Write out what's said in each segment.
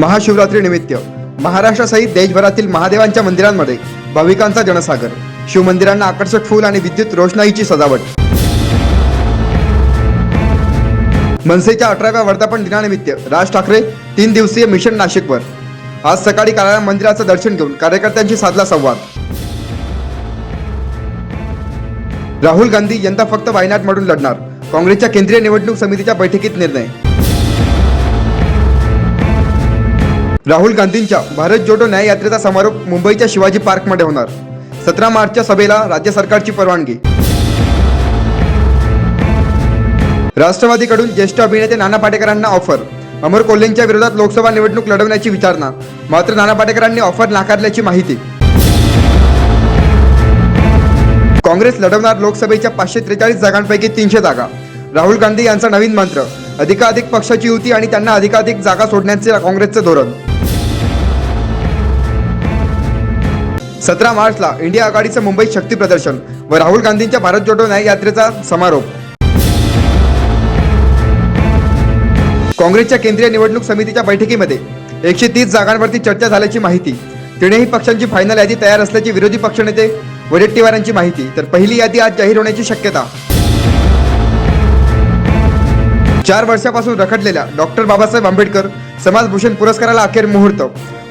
महाशिवरात्रीनिमित्त महाराष्ट्रासहित देशभरातील महादेवांच्या मंदिरांमध्ये भाविकांचा जनसागर. शिवमंदिरांना आकर्षक फूल आणि विद्युत रोषणाईची सजावट. मनसेच्या अठराव्या वर्धापन दिनानिमित्त राज ठाकरे तीन दिवसीय मिशन नाशिकवर. आज सकाळी काळाराम मंदिराचं दर्शन घेऊन कार्यकर्त्यांशी साधला संवाद. राहुल गांधी यंदा फक्त वायनाडमधून लढणार. काँग्रेसच्या केंद्रीय निवडणूक समितीच्या बैठकीत निर्णय. राहुल गांधींच्या भारत जोडो न्याय यात्रेचा समारोप मुंबईच्या शिवाजी पार्कमध्ये होणार. सतरा मार्चच्या सभेला राज्य सरकारची परवानगी. राष्ट्रवादीकडून ज्येष्ठ अभिनेते नाना पाटेकरांना ऑफर. अमर कोल्हेंच्या विरोधात लोकसभा निवडणूक लढवण्याची विचारणा. मात्र नाना पाटेकरांनी ऑफर नाकारल्याची माहिती. काँग्रेस लढवणार लोकसभेच्या पाचशे त्रेचाळीस जागांपैकी तीनशे जागा. राहुल गांधी यांचा नवीन मंत्र अधिकाधिक पक्षाची युती आणि त्यांना अधिकाधिक जागा सोडण्याचे काँग्रेसचे धोरण. सतरा मार्चला इंडिया आघाडीचं मुंबईत शक्ती प्रदर्शन व राहुल गांधींच्या भारत जोडो न्याय यात्रेचा समारोप. काँग्रेसच्या केंद्रीय निवडणूक समितीच्या बैठकीमध्ये एकशे तीस जागांवरती चर्चा झाल्याची माहिती तिन्ही पक्षांची फायनल यादी तयार असल्याची विरोधी पक्षनेते वडेट्टीवारांची माहिती तर पहिली यादी आज जाहीर होण्याची शक्यता. चार वर्षापासून रखडलेल्या डॉक्टर बाबासाहेब आंबेडकर समाजभूषण पुरस्काराला अखेर मुहूर्त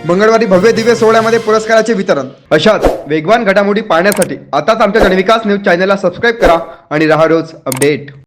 मंगळवारी भव्य दिव्य सोहळ्यामध्ये पुरस्काराचे वितरण. अशाच वेगवान घडामोडी पाहण्यासाठी आताच आमच्या जनविकास न्यूज चॅनलला सबस्क्राईब करा आणि राहा रोज अपडेट.